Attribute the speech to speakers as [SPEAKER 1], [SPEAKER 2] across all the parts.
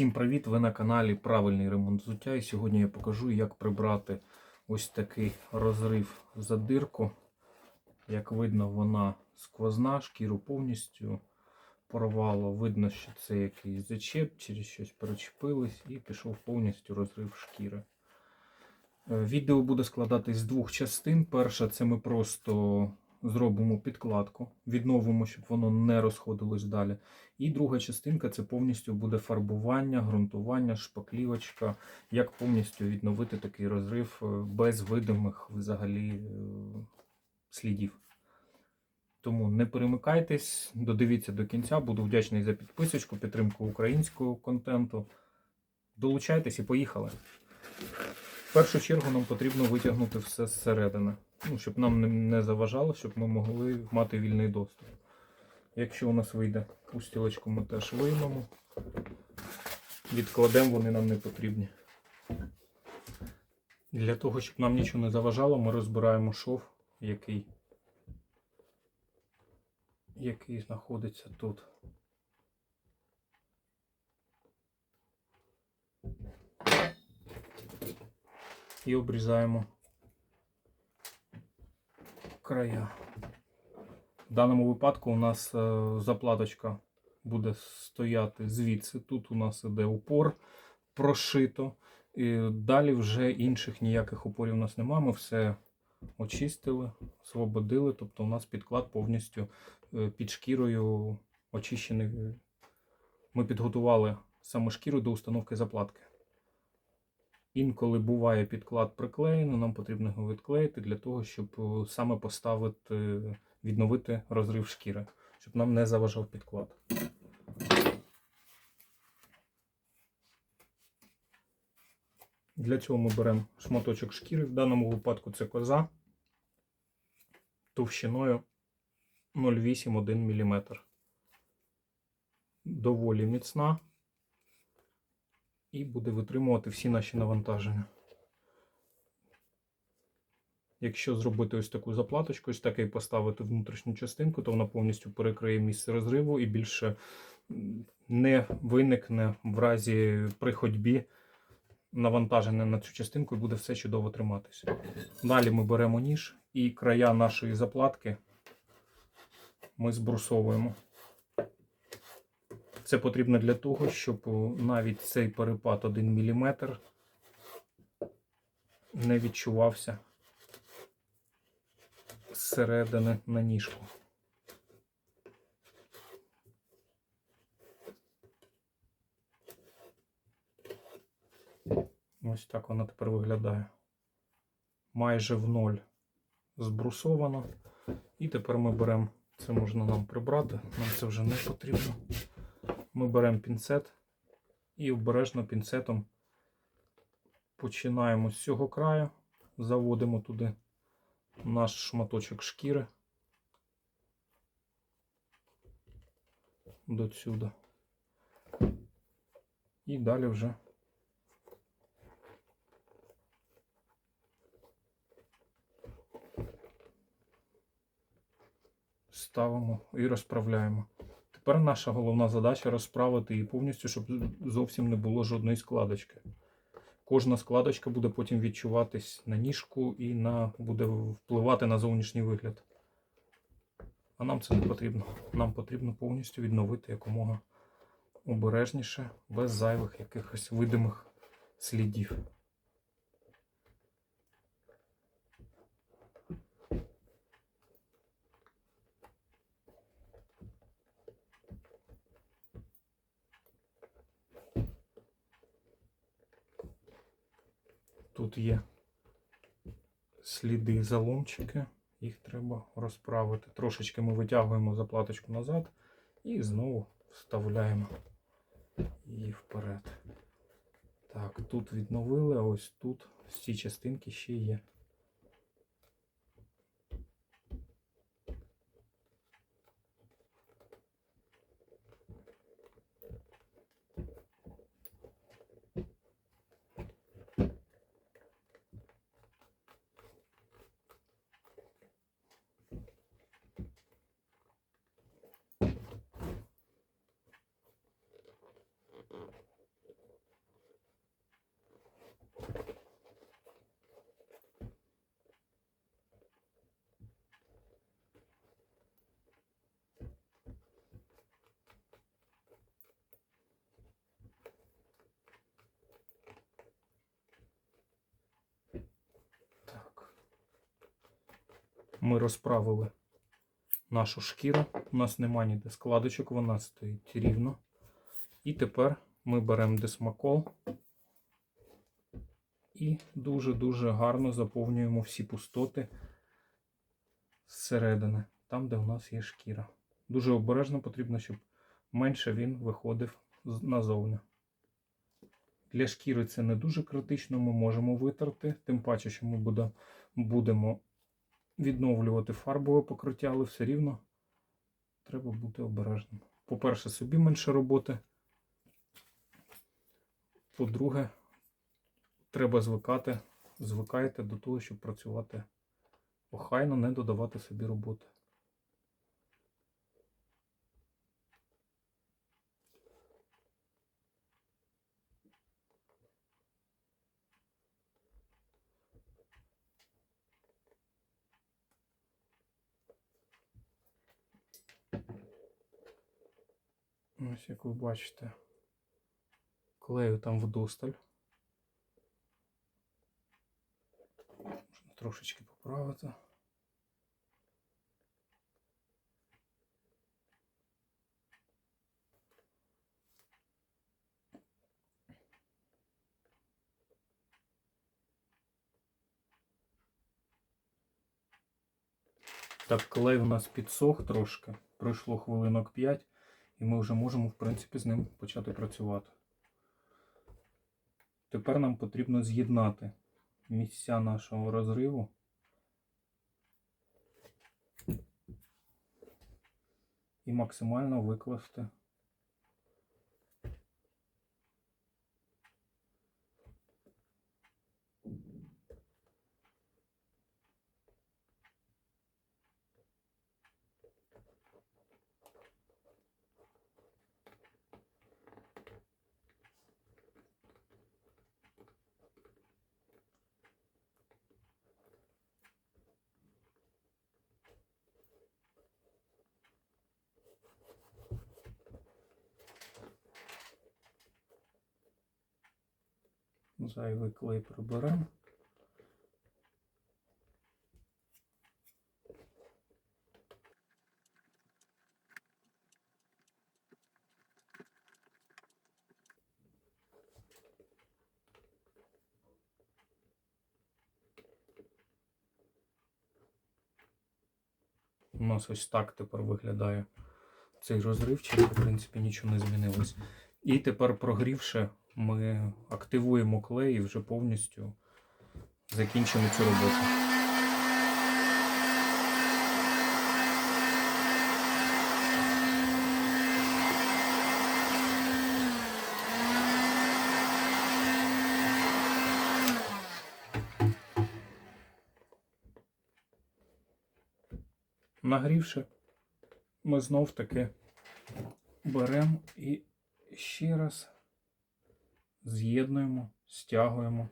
[SPEAKER 1] Всім привіт! Ви на каналі Правильний ремонт взуття. І сьогодні я покажу, як прибрати ось такий розрив за дирку. Як видно, вона сквозна, шкіру повністю порвало. Видно, що це якийсь зачеп, через щось перечепилось і пішов повністю розрив шкіри. Е, Відео буде складатись з двох частин. Перша це ми просто зробимо підкладку, відновимо, щоб воно не розходилось далі. І друга частинка це повністю буде фарбування, ґрунтування, шпаклівочка, як повністю відновити такий розрив е, без видимих взагалі е, слідів. Тому не перемикайтесь, додивіться до кінця. Буду вдячний за підписочку, підтримку українського контенту. Долучайтесь і поїхали. В першу чергу нам потрібно витягнути все зсередини, ну, щоб нам не- заважало, щоб ми могли мати вільний доступ. Якщо у нас вийде устілочку, ми теж виймемо. Відкладемо, вони нам не потрібні. Для того, щоб нам нічого не заважало, ми розбираємо шов, який, який знаходиться тут. І обрізаємо края. В даному випадку у нас е, заплаточка буде стояти звідси. Тут у нас іде упор прошито. І далі вже інших ніяких упорів у нас немає. Ми все очистили, освободили. Тобто у нас підклад повністю е, під шкірою очищений. Ми підготували саме шкіру до установки заплатки. Інколи буває підклад приклеєний, нам потрібно його відклеїти для того, щоб е, саме поставити, відновити розрив шкіри, щоб нам не заважав підклад. Для цього ми беремо шматочок шкіри, в даному випадку це коза товщиною 0,8-1 мм. Доволі міцна і буде витримувати всі наші навантаження. Якщо зробити ось таку заплаточку, ось таке і поставити внутрішню частинку, то вона повністю перекриє місце розриву і більше не виникне в разі при ходьбі навантаження на цю частинку і буде все чудово триматися. Далі ми беремо ніж і края нашої заплатки ми збрусовуємо. Це потрібно для того, щоб навіть цей перепад 1 мм не відчувався зсередини на ніжку. Ось так вона тепер виглядає. Майже в ноль збрусовано. І тепер ми беремо, це можна нам прибрати, нам це вже не потрібно. Ми беремо пінцет і обережно пінцетом починаємо з цього краю, заводимо туди наш шматочок шкіри до сюди. І далі вже ставимо і розправляємо. Тепер наша головна задача розправити її повністю, щоб зовсім не було жодної складочки. Кожна складочка буде потім відчуватись на ніжку і на, буде впливати на зовнішній вигляд. А нам це не потрібно. Нам потрібно повністю відновити якомога обережніше, без зайвих якихось видимих слідів. Тут є сліди заломчики, їх треба розправити. Трошечки ми витягуємо заплаточку назад і знову вставляємо її вперед. Так, тут відновили, ось тут з ці частинки ще є. Ми розправили нашу шкіру, у нас немає ніде складочок, вона стоїть рівно. І тепер ми беремо десмакол і дуже-дуже гарно заповнюємо всі пустоти зсередини, там, де у нас є шкіра. Дуже обережно потрібно, щоб менше він виходив назовні. Для шкіри це не дуже критично, ми можемо витерти, тим паче, що ми будемо відновлювати фарбове покриття, але все рівно треба бути обережним. По-перше, собі менше роботи. По-друге, треба звикати, звикайте до того, щоб працювати охайно, не додавати собі роботи. Ось як ви бачите, клею там вдосталь. Можна трошечки поправити. Так, клей у нас підсох трошки. Пройшло хвилинок 5, і ми вже можемо, в принципі, з ним почати працювати. Тепер нам потрібно з'єднати місця нашого розриву. І максимально викласти зайвий клей приберемо. У нас ось так тепер виглядає цей розривчик. В принципі, нічого не змінилось. І тепер прогрівши, ми активуємо клей і вже повністю закінчимо цю роботу. Нагрівши, ми знов таки беремо і ще раз з'єднуємо, стягуємо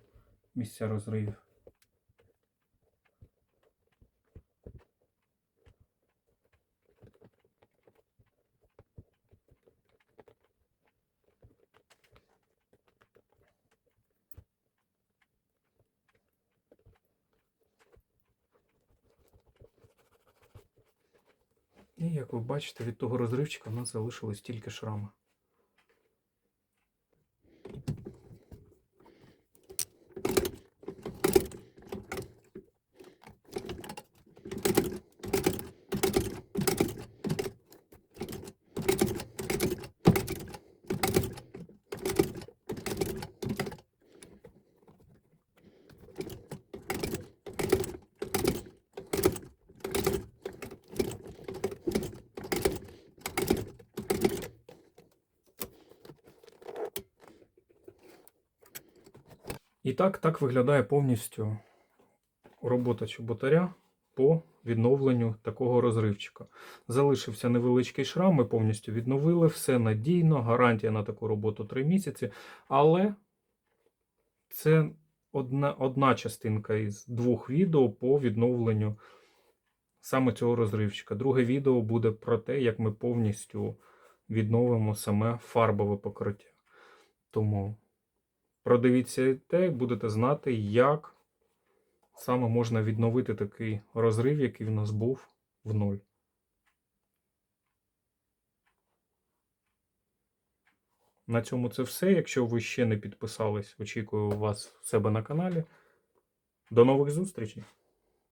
[SPEAKER 1] місця розривів. І як ви бачите, від того розривчика в нас залишились тільки шрами. І так, так виглядає повністю робота чоботаря по відновленню такого розривчика. Залишився невеличкий шрам, ми повністю відновили, все надійно, гарантія на таку роботу 3 місяці. Але це одна, одна частинка із двох відео по відновленню саме цього розривчика. Друге відео буде про те, як ми повністю відновимо саме фарбове покриття. Тому продивіться те, будете знати, як саме можна відновити такий розрив, який в нас був в нуль. На цьому це все. Якщо ви ще не підписались, очікую вас в себе на каналі. До нових зустрічей!